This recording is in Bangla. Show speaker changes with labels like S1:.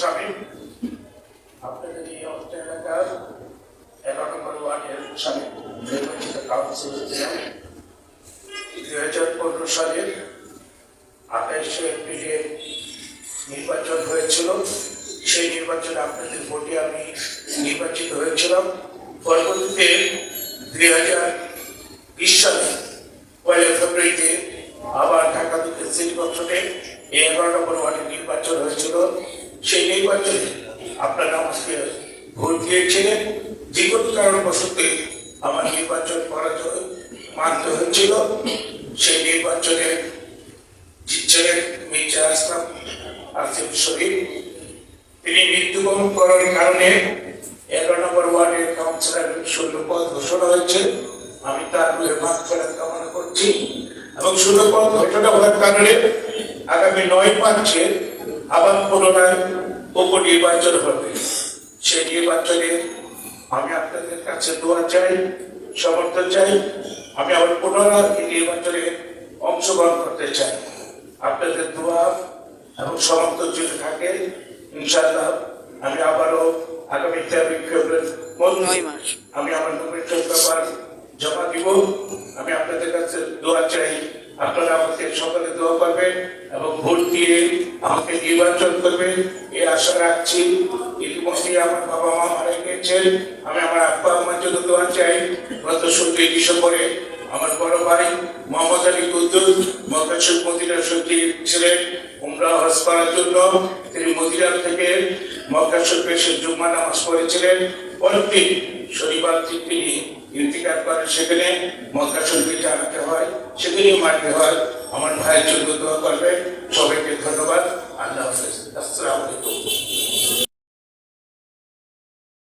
S1: স্বামী, আপনাদের এই অর্থ এলাকার এগারো নম্বর ওয়ার্ডের স্বামী, নির্বাচিত কাউন্সিলর ছিলাম দুই হাজার পনেরো সালের আঠাইশে এপ্রিলে নির্বাচন হয়েছিল। সেই নির্বাচনে আপনাদের ভোটে আমি নির্বাচিত হয়েছিলাম। পরবর্তীতে দুই হাজার বিশ সালে পয়লা ফেব্রুয়ারিতে আবার ঢাকা দুটো সিটি কর্পোরেশনে এই এগারো নম্বর ওয়ার্ডে নির্বাচন হয়েছিল। সেই নির্বাচনে আপনারা আমাকে ভোট দিয়েছিলেন। যে কোনো কারণবশত আমার নির্বাচন পরাজয় মানতে হয়েছিল। সেই নির্বাচনে জিতছিলেন মির্জা আসলাম, আসিফ শরীফ তিনি মৃত্যুবরণ করার কারণে এগারো নম্বর ওয়ার্ডের কাউন্সিলর শূন্যপদ ঘোষণা হয়েছে। আমি তার মাঠ ফেরার কামনা করছি। এবং শূন্যপদ ঘোষণা হওয়ার কারণে আগামী নয় পাঁচে আবার পুনরায় উপনির্বাচন হবে। সেই নির্বাচনে আমি আপনাদের কাছে দোয়া চাই সমর্থন চাই আমি আবার পুনরায় এই নির্বাচনে অংশগ্রহণ করতে চাই। আপনাদের দোয়া এবং সমর্থন যদি থাকে ইনশাআল্লাহ আমি আবারও আগামী তেরোই ফেব্রুয়ারি। আমি আমার পেপার জমা দিব। আমি আপনাদের কাছে দোয়া চাই আপনারা আমাকে সকলে দোয়া করবেন এবং ভোট দিয়ে আমাকে নির্বাচন করবেন। এই আশা রাখছি ইতিমধ্যে আমার বাবা মা মারা গিয়েছেন। আমি আমার আব্বা আমার জন্য দোয়া চাই। গত ষোলোই ডিসেম্বরে আমার বড় ভাই মোহাম্মদ আলী কুদ্দুস মক্কাসুর মদিনার সচিব ছিলেন উমরা হজ করার জন্য। তিনি মদিনার থেকে মক্কা শরীফে জুম্মা নামাজ পড়েছিলেন। পরের দিন শনিবার তিনি ইন্তিকার করে সেখানে মক্কা শরীফে জানাতে হয়, সেখানেও মারতে হয়। আমার ভাইয়ের জন্য দোয়া করবেন।